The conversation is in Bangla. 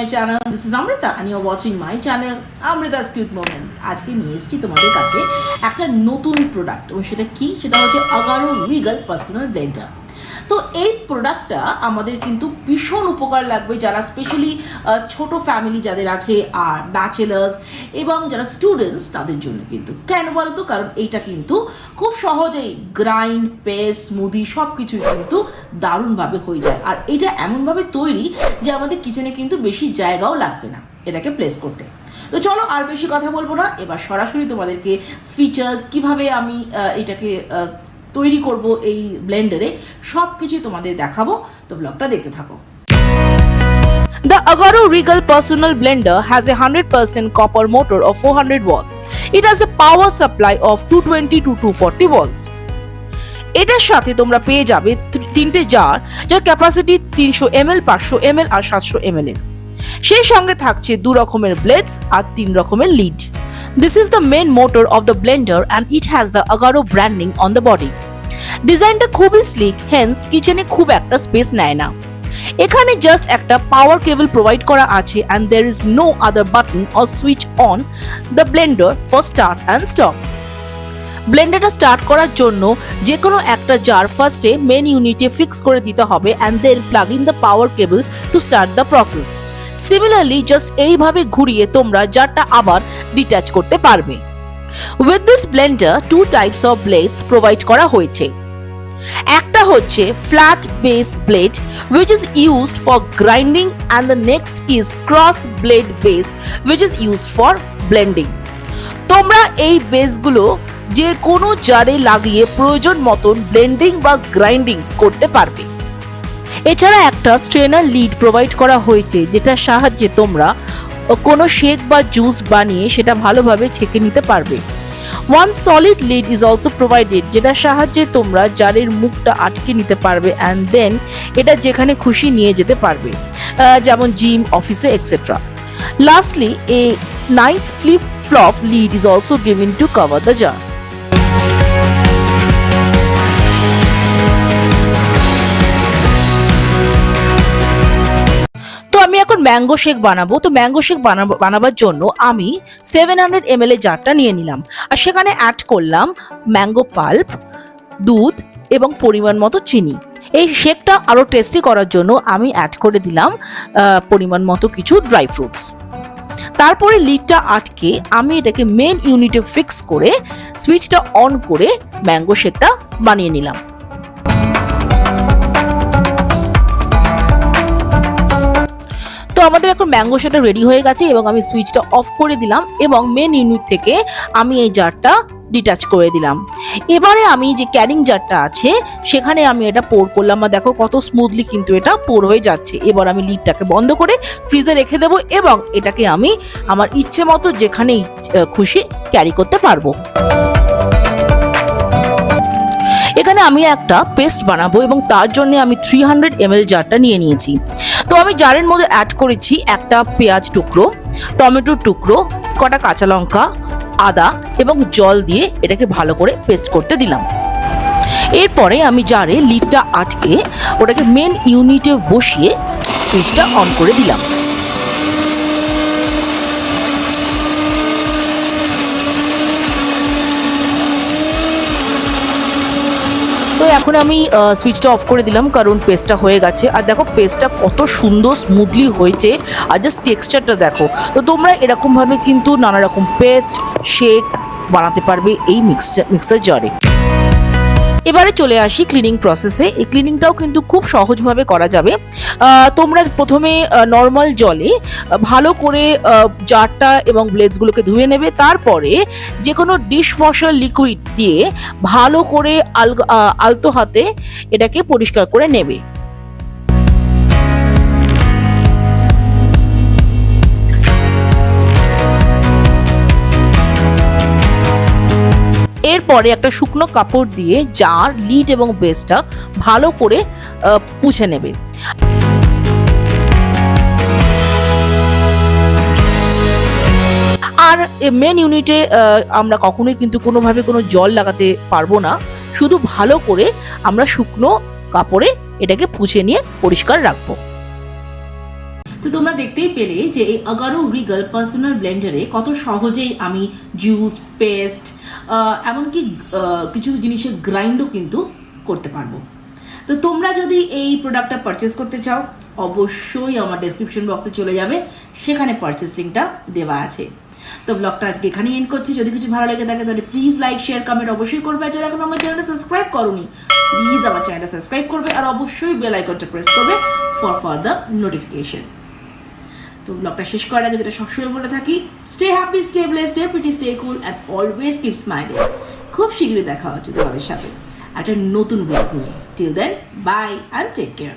my channel. This is Amrita and you're watching my channel Amrita's Cute Moments. আজকে নিয়ে এসেছি তোমাদের কাছে একটা নতুন প্রোডাক্ট এবং সেটা কি সেটা হচ্ছে আগারো রিগাল পার্সোনাল ব্লেন্ডার তো এই প্রোডাক্টটা আমাদের কিন্তু ভীষণ উপকার লাগবে যারা স্পেশালি ছোট ফ্যামিলি যাদের আছে, আর ব্যাচেলার্স এবং যারা স্টুডেন্টস তাদের জন্য কিন্তু। কেন বলতো? কারণ এইটা কিন্তু খুব সহজেই গ্রাইন্ড পেস্ট স্মুদি সব কিছুই কিন্তু দারুণভাবে হয়ে যায়। আর এটা এমনভাবে তৈরি যে আমাদের কিচেনে কিন্তু বেশি জায়গাও লাগবে না, এটাকে প্লেস করতে। তো চলো আর বেশি কথা বলব না, এবার সরাসরি তোমাদেরকে ফিচার্স কীভাবে আমি এটাকে তৈরি করব এই ব্লেন্ডারে সব কিছুই তোমাদের দেখাবো তো ব্লগটা দেখতে থাকো The Agaro Regal Personal Blender has a 100% copper motor of 400 watts. It has a power supply of 220 to 240 volts. এটার সাথে তোমরা পেয়ে যাবে তিনটে জার যার ক্যাপাসিটি তিনশো এমএল, পাঁচশো এমএল আর সাতশো এমএল এর সেই সঙ্গে থাকছে দু রকমের ব্লেডস আর তিন রকমের lid this is the main motor of the blender and it has the Agaro branding on the body ডিজাইনটা খুবই স্লিক হেন্স কিচেনে খুব একটা স্পেস নেয় না। এখানে জাস্ট একটা পাওয়ার কেবল প্রোভাইড করা আছে and there is no other button or switch on the blender for start and stop ব্লেন্ডারটা start করার জন্য যে কোনো একটা জার ফার্স্টে মেন ইউনিটে ফিক্স করে দিতে হবে and then plug in the power cable to start the process similarly just এইভাবে ঘুরিয়ে তোমরা জারটা আবার ডিট্যাচ করতে পারবে। With this blender two types of blades provided করা হয়েছে। একটা হচ্ছে flat base blade which is used for grinding and the next is cross blade base which is used for blending তোমরা এই বেসগুলো যে কোনো জারে লাগিয়ে প্রয়োজন মতন ব্লেন্ডিং বা গ্রাইন্ডিং করতে পারবে। এছাড়া একটা স্ট্রেনার লিড প্রোভাইড করা হয়েছে, যেটার সাহায্যে তোমরা কোনো শেক বা জুস বানিয়ে সেটা ভালোভাবে ছেঁকে নিতে পারবে। One solid lid is also provided যেটার সাহায্যে তোমরা জারের মুখটা আটকে নিতে পারবে অ্যান্ড দেন এটা যেখানে খুশি নিয়ে যেতে পারবে যেমন জিম অফিসে etcetera lastly a nice flip flop lid is also given to cover the jar আমি এখন ম্যাঙ্গো শেক বানাবো, তো ম্যাঙ্গো শেক বানাবো, বানাবার জন্য আমি সেভেন হান্ড্রেড এম এর জারটা নিয়ে নিলাম। আর সেখানে অ্যাড করলাম ম্যাঙ্গো পাল্প, দুধ এবং পরিমাণ মতো চিনি। এই শেকটা আরও টেস্টি করার জন্য আমি অ্যাড করে দিলাম পরিমাণ মতো কিছু ড্রাই ফ্রুটস তারপরে লিডটা আটকে আমি এটাকে মেন ইউনিটে ফিক্স করে সুইচটা অন করে ম্যাঙ্গো শেকটা বানিয়ে নিলাম। তো আমাদের এখন ম্যাঙ্গো শেকটা রেডি হয়ে গেছে এবং আমি সুইচটা অফ করে দিলাম এবং মেন ইউনিট থেকে আমি এই জারটা ডিটাচ করে দিলাম। এবারে আমি যে ক্যারিং জারটা আছে, সেখানে আমি এটা পোর করলাম আর দেখো কত স্মুথলি কিন্তু এটা পোর হয়ে যাচ্ছে। এবার আমি লিডটাকে বন্ধ করে ফ্রিজে রেখে দেবো এবং এটাকে আমি আমার ইচ্ছে মতো যেখানেই খুশি ক্যারি করতে পারব। এখানে আমি একটা পেস্ট বানাবো এবং তার জন্য আমি থ্রি হান্ড্রেড এমএল জারটা নিয়ে নিয়েছি। তো আমি জারের মধ্যে অ্যাড করেছি একটা পেঁয়াজ টুকরো, টমেটোর টুকরো, কটা কাঁচা লঙ্কা, আদা এবং জল দিয়ে এটাকে ভালো করে পেস্ট করতে দিলাম। এরপরে আমি জারে লিডটা আটকে ওটাকে মেন ইউনিটে বসিয়ে সুইচটা অন করে দিলাম। এখন আমি সুইচটা অফ করে দিলাম, কারণ পেস্টটা হয়ে গেছে। আর দেখো পেস্টটা কত সুন্দর স্মুথলি হয়েছে। আর জাস্ট টেক্সচারটা দেখো। তো তোমরা এরকমভাবে কিন্তু নানা রকম পেস্ট শেক বানাতে পারবে এই মিক্সচার মিক্সার জারে এবারে চলে আসি ক্লিনিং প্রসেসে এই ক্লিনিংটাও কিন্তু খুব সহজভাবে করা যাবে। তোমরা প্রথমে নর্মাল জলে ভালো করে জারটা এবং ব্লেডসগুলোকে ধুয়ে নেবে। তারপরে যে কোনো ডিশ ওয়াশার লিকুইড দিয়ে ভালো করে আলতো হাতে এটাকে পরিষ্কার করে নেবে। এরপরে একটা শুকনো কাপড় দিয়ে জার লিড এবং বেসটা ভালো করে পুছে নেবে। আর মেন ইউনিটে আমরা কখনোই কিন্তু কোনোভাবে কোনো জল লাগাতে পারব না। শুধু ভালো করে আমরা শুকনো কাপড়ে এটাকে পুছে নিয়ে পরিষ্কার রাখব। তো তোমরা দেখতেই পেলে যে এই আগারো রিগাল পার্সোনাল ব্লেন্ডারে কত সহজেই আমি জুস পেস্ট এমনকি কিছু জিনিসের গ্রাইন্ডও কিন্তু করতে পারব। তো তোমরা যদি এই প্রোডাক্টটা পারচেস করতে চাও, অবশ্যই আমার ডেসক্রিপশন বক্সে চলে যাবে। সেখানে পারচেস লিঙ্কটা দেওয়া আছে। তো ব্লগটা আজকে এখানেই এন্ড করছি। যদি কিছু ভালো লেগে থাকে, তাহলে প্লিজ লাইক শেয়ার কমেন্ট অবশ্যই করবে। আর এখন আমার চ্যানেলটা সাবস্ক্রাইব করোনি প্লিজ আমার চ্যানেলটা সাবস্ক্রাইব করবে। আর অবশ্যই বেল আইকনটা প্রেস করবে ফর ফার্দার নোটিফিকেশন তো ব্লগটা শেষ করার আগে যেটা সবসময় বলে থাকি stay happy stay bless stay pretty stay cool and always keep smiling খুব শীঘ্রই দেখা হচ্ছে তোমাদের সাথে। একটা নতুন ব্লগ নিয়ে। Till then bye and take care